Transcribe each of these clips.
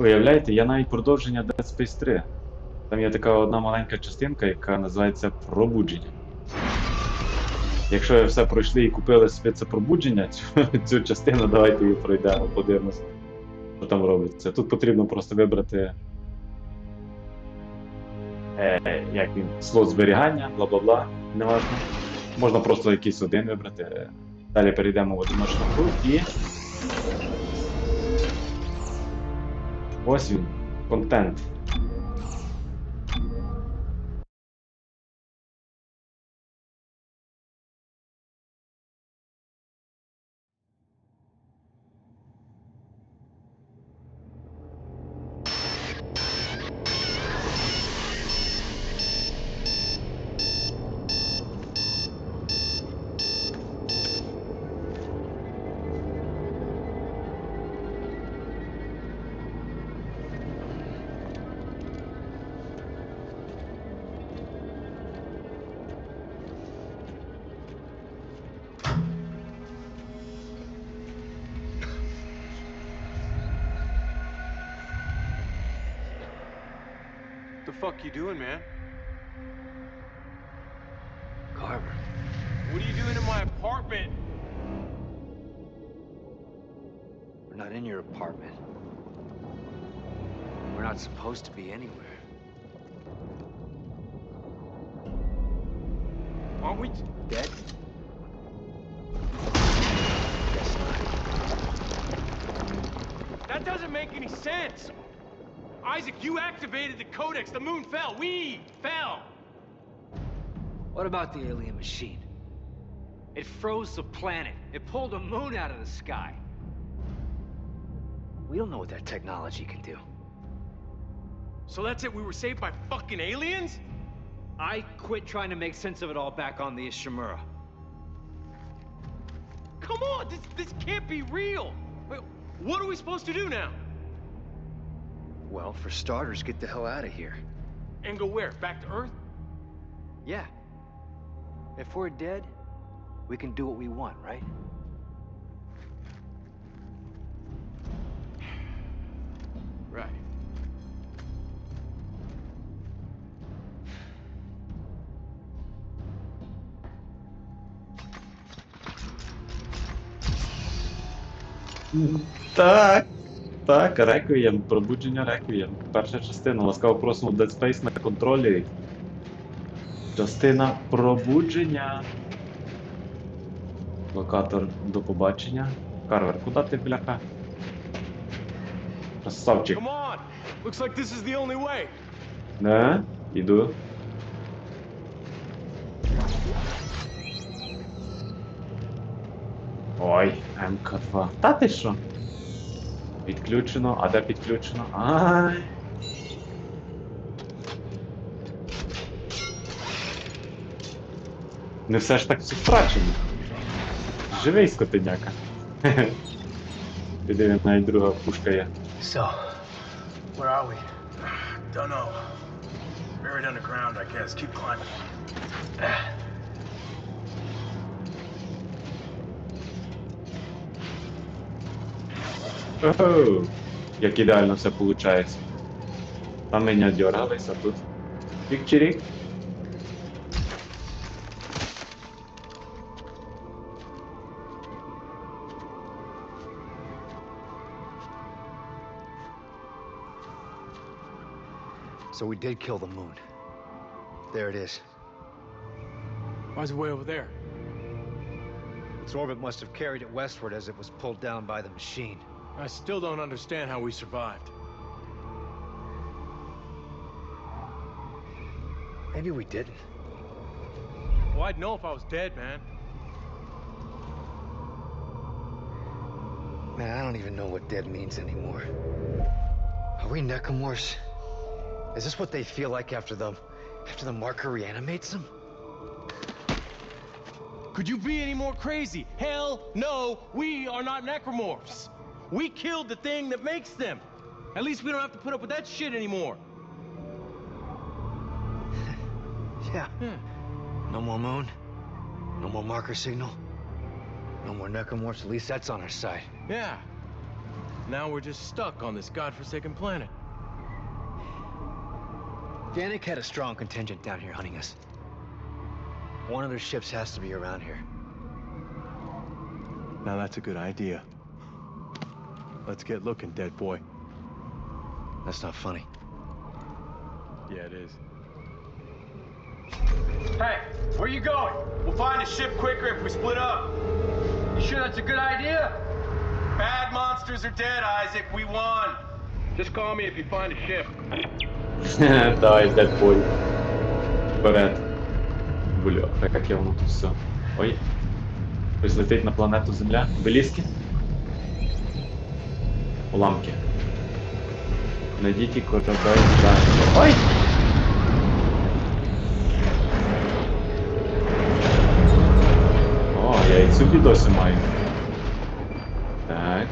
Уявляєте, я навіть продовження Dead Space 3. Там є така одна маленька частинка, яка називається Пробудження. Якщо ви все пройшли і купили собі це пробудження, цю, цю частину давайте її пройдемо, подивимося, що там робиться. Тут потрібно просто вибрати. Е, як він, слот зберігання, бла бла бла, неважно. Можна просто якийсь один вибрати. Далі перейдемо в одиночну гру і. Ось він, What the fuck you doing, man? Carver, What are you doing in my apartment? we're not in your apartment. We're not supposed to be anywhere. Aren't we Dead? Guess not. That doesn't make any sense. Isaac, you activated the codex. The moon fell. We fell. What about the alien machine? It froze the planet. It pulled a moon out of the sky. We don't know what that technology can do. So that's it. We were saved by fucking aliens? I quit trying to make sense of it all back on the Ishimura. Come on, this this can't be real. Wait, what are we supposed to do now? Well, for starters, get the hell out of here. And go where? Back to Earth? Yeah. If we're dead, we can do what we want, right? Right. Так. Так, Реквієм, пробудження Реквієм. Перша частина. Ласкаво просимо Dead Space на контролі. Частина пробудження. Локатор до побачення. Карвер, куди ти, бляха? Красавчик. Come on. Looks like this is the only way. Не? Іду. Ой, МК2. Та ти що? Підключено, а де підключено? Ай. Не все ж так все втрачено. Живий скотиняка. Піди, навіть друга пушка є. So, where are we? Don't know. Buried underground, I guess. Keep climbing. Ого! Як ідеально все виходить. Там мене дергались, а тут. Чик-чирик. So we did kill the moon. There it is. Why is it way over there? Its orbit must have carried it westward as it was pulled down by the machine. I still don't understand how we survived. Maybe we didn't. Well, I'd know if I was dead, man. Man, I don't even know what dead means anymore. Are we necromorphs? Is this what they feel like after the after the marker reanimates them? Could you be any more crazy? Hell no, we are not necromorphs. We killed the thing that makes them. At least we don't have to put up with that shit anymore. Yeah. Hmm. No more moon. No more marker signal. No more necromorphs. At least that's on our side. Yeah. Now we're just stuck on this godforsaken planet. Danik had a strong contingent down here hunting us. One of their ships has to be around here. Now that's a good idea. Let's get looking, dead boy. That's not funny. Yeah, it is. Hey, where you going? We'll find a ship quicker if we split up. You sure that's a good idea? Bad monsters are dead, Isaac. We won. Just call me if you find a ship. Давай, Дедпуль. Вперед. Бля, як я воно тут все. Ой. Хтось летить на планету Земля. Белізки? Уламки. Корабель за... Ой! О, я і цю бідосю маю. Так.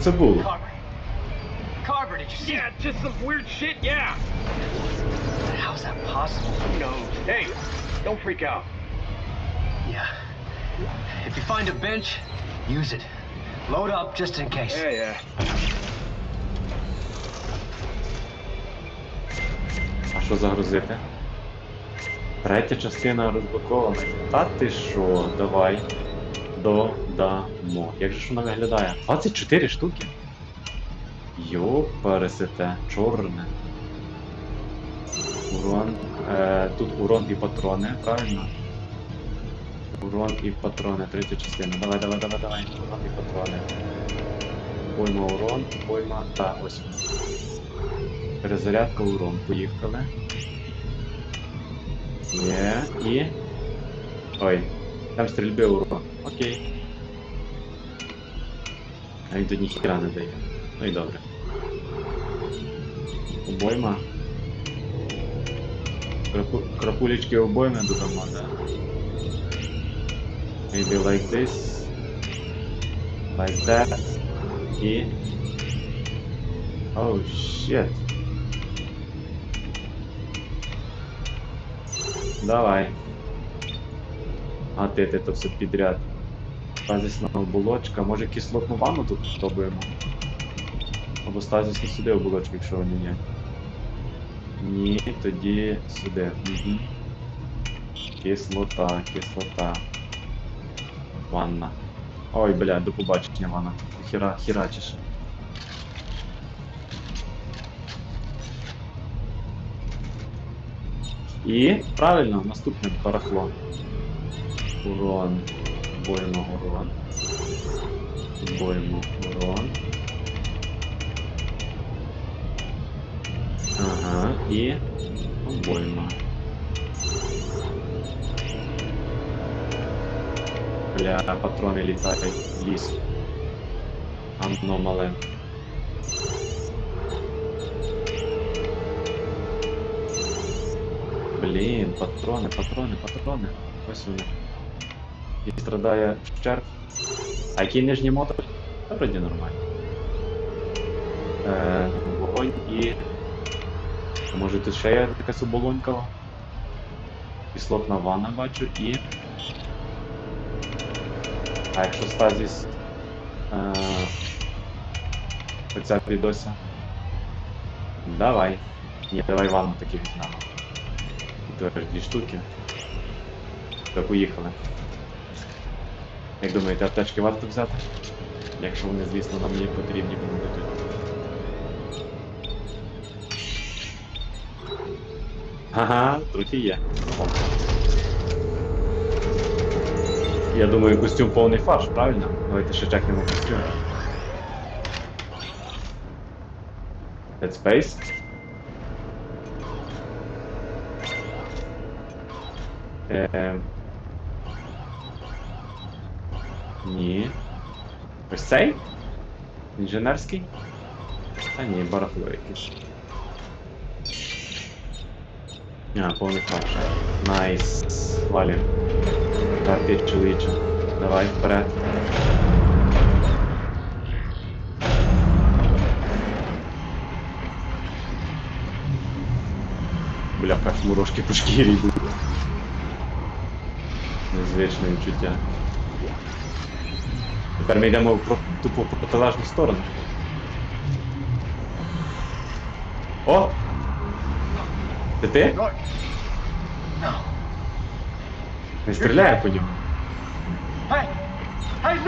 Це було? Just some weird shit, yeah. How is that possible? Who knows? Hey, don't freak out. Yeah. If you find a bench, use it. Load up just in case. Yeah, yeah. А що загрузити? Третя частина розблокована. Та ти що, давай. Додамо. Як же ж вона виглядає? 24 штуки. Йо, пересете, чорне. Урон. Е, тут урон і патрони, правильно? Урон і патрони, третя частина. Давай, давай, давай, давай. Урон і патрони. Пойма урон, пойма. Та, ось. Перезарядка урон. Поїхали. Є. І. Ой. Там стрільби урон. Окей. А він тут ніхіра не дає. Ну і добре. Обойма. Крапу... Крапулечки обойми додамо, да. Maybe like this. Like that. І. Oh shit. Давай. А ти, ти то все підряд. Стазісна оболочка. Може кислотну ванну тут спробуємо? Або стазісну сюди оболочку, якщо вони є. Ні, тоді сюди. Угу. Кислота, кислота. Ванна. Ой, бля, до побачення, ванна. Хіра, хірачиш. І правильно, наступне барахло. Урон. Боємо урон. Боємо урон. Ага, і обойма. Бля, патрони літають в ліс. Ано мале. Блін, патрони, патрони, патрони. Ось вони. І страдає щерб. А який нижній мотор? Та вроді нормально. Е, вогонь і. Може тут ще є якась оболонькова? Кислотна ванна бачу і. А якщо стазіс. Е, оця відося. Давай. Ні, давай ванну таки візьмемо. Теж дві штуки. То поїхали. Як думаєте, аптечки варто взяти? Якщо вони, звісно, нам є потрібні будуть. Ага, трохи є. Я думаю, костюм повний фарш, правильно? Давайте ще чекнемо костюм. Dead Space. Е... Ні. Ось цей? Інженерський? Та ні, барахло якесь. Не, повний фарш. Найс. Валім. Терпіть, чоловіче. Давай вперед. Бляха, мурашки по шкірі йдуть. Незвичне відчуття. Тепер ми йдемо в тупу протилежну сторону. О! Це ти? Не стріляє по ньому. Hey! Hey!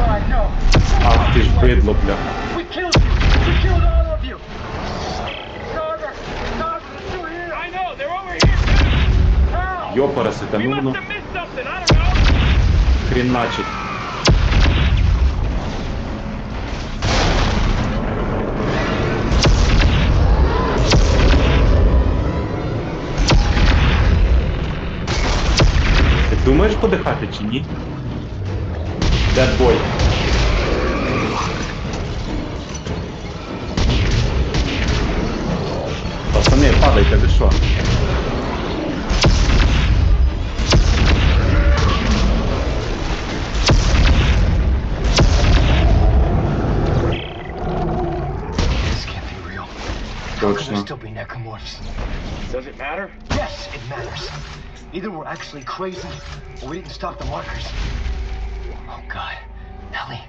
Oh, no! Ах ти ж бидло, бляха. We killed you! думаєш подихати чи ні? Dead boy. Пацани, падайте, ви що? This can't be real. How could there Точно. still be necromorphs? Does it matter? Yes, it matters. Either we're actually crazy, or we didn't stop the markers. Oh, God. Ellie.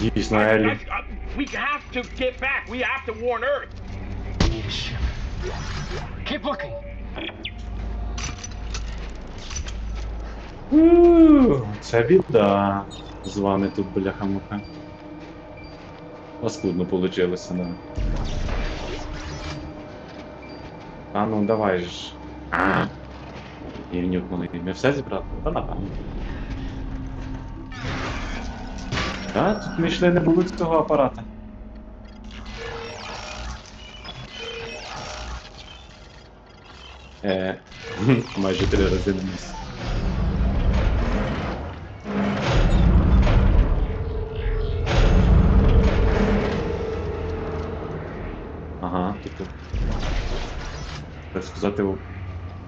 Дійсно, Еллі. We have to get back. We have to warn Earth. We need a ship. Keep looking. Це біда. З вами тут бляха-муха. Паскудно получилося, да. А ну давай ж. А. І внюкнули. Ми все зібрали? Та напевно. Та, тут ми йшли не було цього апарата. Е, майже три рази на місці. Ага, типу. Так сказати,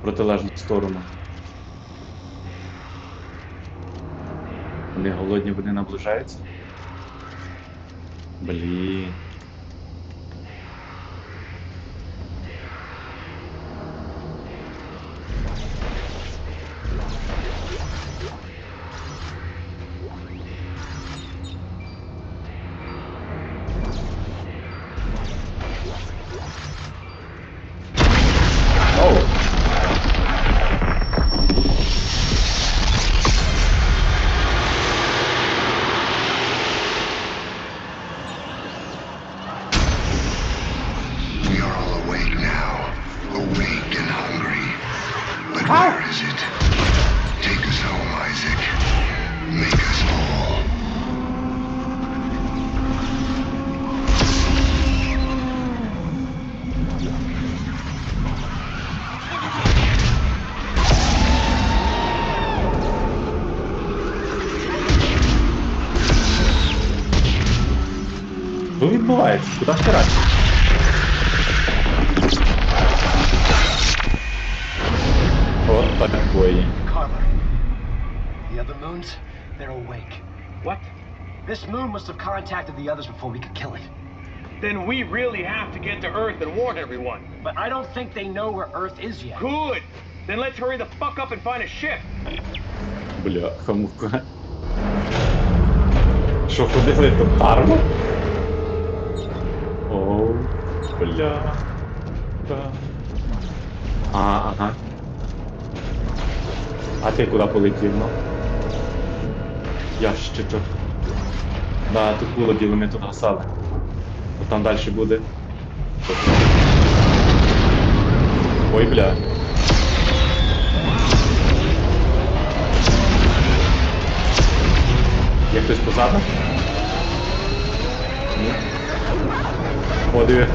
протилежну сторону. Вони голодні, вони наближаються. Блін. Що відбувається? Куди втирати? От такої. Carver. The other moons, they're awake. What? This moon must have contacted the others before we could kill it. Then we really have to get to Earth and warn everyone. But I don't think they know where Earth is yet. Good. Then let's hurry the fuck up and find a ship. Бля, хамука. Що ходили то карма? Оу, бля. Да. А, ага. А ти куди полетів, ну? Ящичок. Да, тут було діло, ми тут гасали. Бо там далі буде. Ой, бля. Є хтось позаду? Ні. Ходили.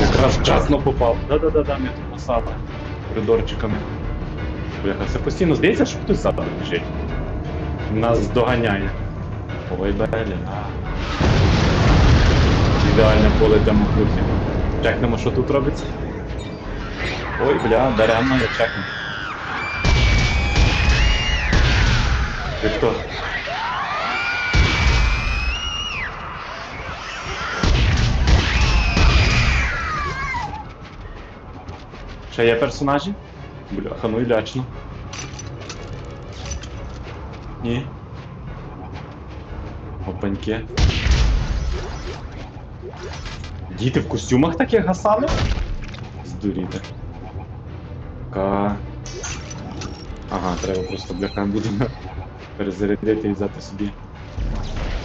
Якраз вчасно попав. Да-да-да, да, метро саме коридорчиками. Е. Бляха, це постійно здається, що хтось ззаду біжить. Нас доганяє. Ой, блін, а. Ідеальне поле для мокрухи. Чекнемо, що тут робиться. Ой, бля, даремно я чекну. Ти хто? Ще є персонажі? Бляха, ну і лячно. Ні. Опаньки. Діти в костюмах таких гасали? Здуріти. Ка. Ага, треба просто бляха буде перезарядити і взяти собі.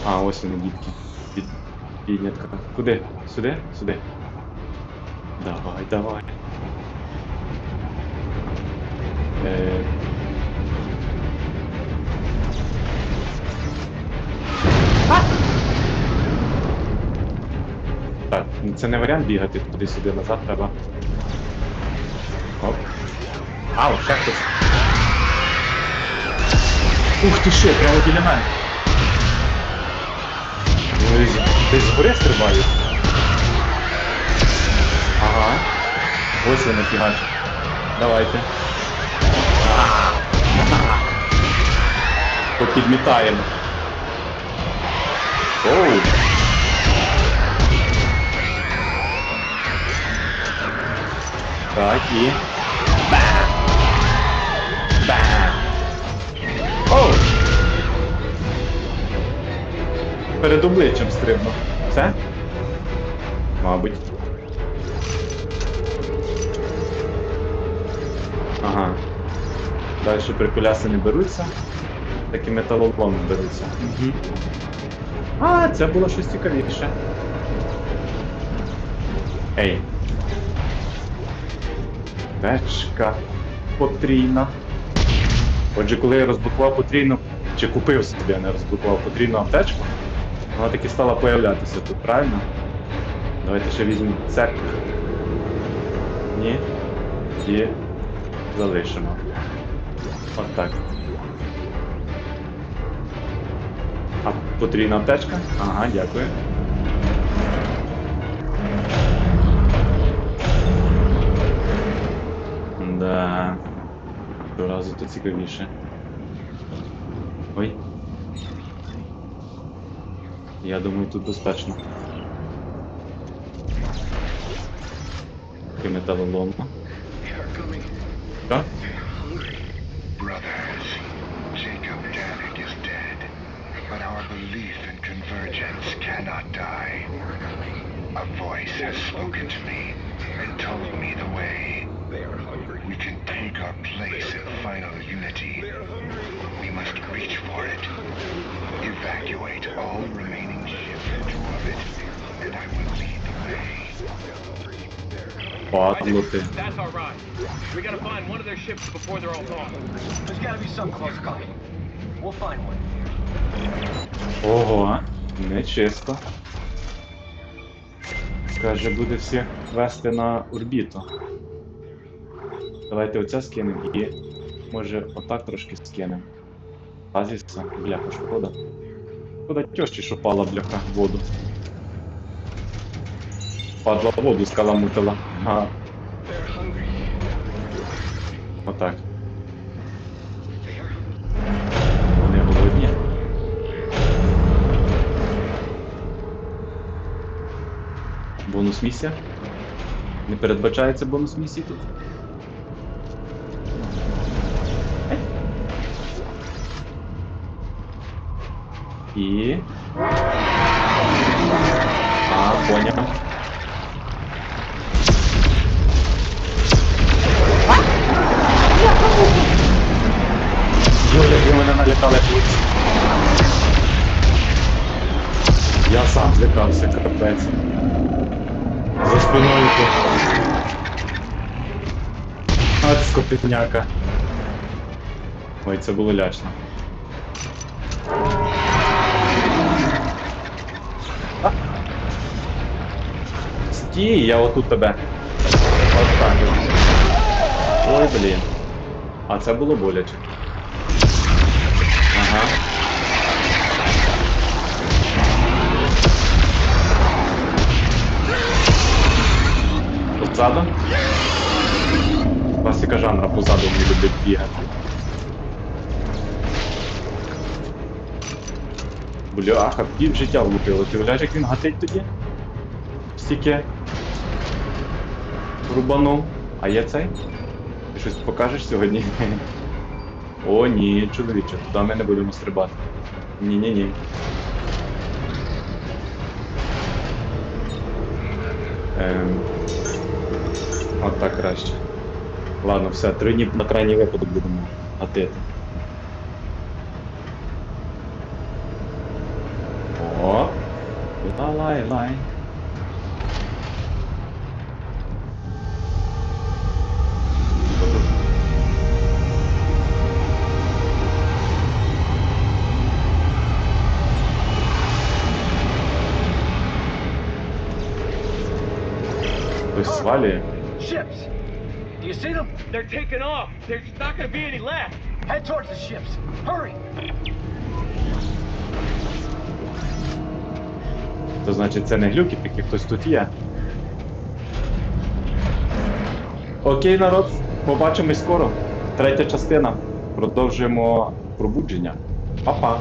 А, ось вони дітки. Під... Піднятка. Куди? Сюди? Сюди. Давай, давай. Е... Так, це не варіант бігати туди-сюди назад треба. Оп. Ау, ще хтось. Ух ти що, прямо біля мене. Ну, Десь згори стрибають. Ага. Ось вони фігачать. Давайте. Попідмітаємо. Оу. Так, і. Оу! Перед обличчям стрибнув. Все? Мабуть. Ага. Далі прикуляси не беруться. Так і металоломи беруться. Угу. А, це було щось цікавіше. Ей. Течка потрійна. Отже, коли я розблокував потрійну, чи купив собі, а не розблокував потрійну аптечку, вона таки стала появлятися тут, правильно? Давайте ще візьмемо церкву. Ні. І залишимо. От так. А потрійна аптечка? Ага, дякую. Да. Щоразу то цікавіше. Ой. Я думаю, тут безпечно. Такий металолом. Що? has spoken to me and told me the way. We can take our place in final unity. We must reach for it. Evacuate all remaining ships into orbit, and I will lead the way. Падло ти. That's our ride. We gotta find one of their ships before they're all gone. There's gotta be some close call. We'll find one. Ого, нечисто. Каже, буде всіх вести на орбіту. Давайте оце скинемо і може отак трошки скинемо. Азіса, бляха, шкода. Шкода тьощі, що пала бляха в воду. Падла воду скаламутила. Ага. Отак. Бонус місія? Не передбачається бонус місії тут? І. А, поняв. Юля, ви мене налякали хлопці. Я сам злякався, капець. За спиною тут. От скотиняка. Ой, це було лячно. Стій, я отут тебе. От так. Ой, блін. А це було боляче. Позаду? Класика жанра позаду не любить бігати. Бляха, пів життя влупило. Ти уявляєш, як він гатить тоді? Стільки рубанув. А є цей? Ти щось покажеш сьогодні? О, ні, чоловіче, туди ми не будемо стрибати. Ні-ні-ні. Ем... От так краще. Ладно, все, три дні на крайній випадок будемо гатити. О! Лай, лай. Хтось свалює. Ships! Do you see them? They're taking off. There's not gonna be any left. Head towards the ships. Hurry! То значить це не глюки, такі хтось тут є. Окей, народ, побачимось скоро. Третя частина. Продовжуємо пробудження. Па-па.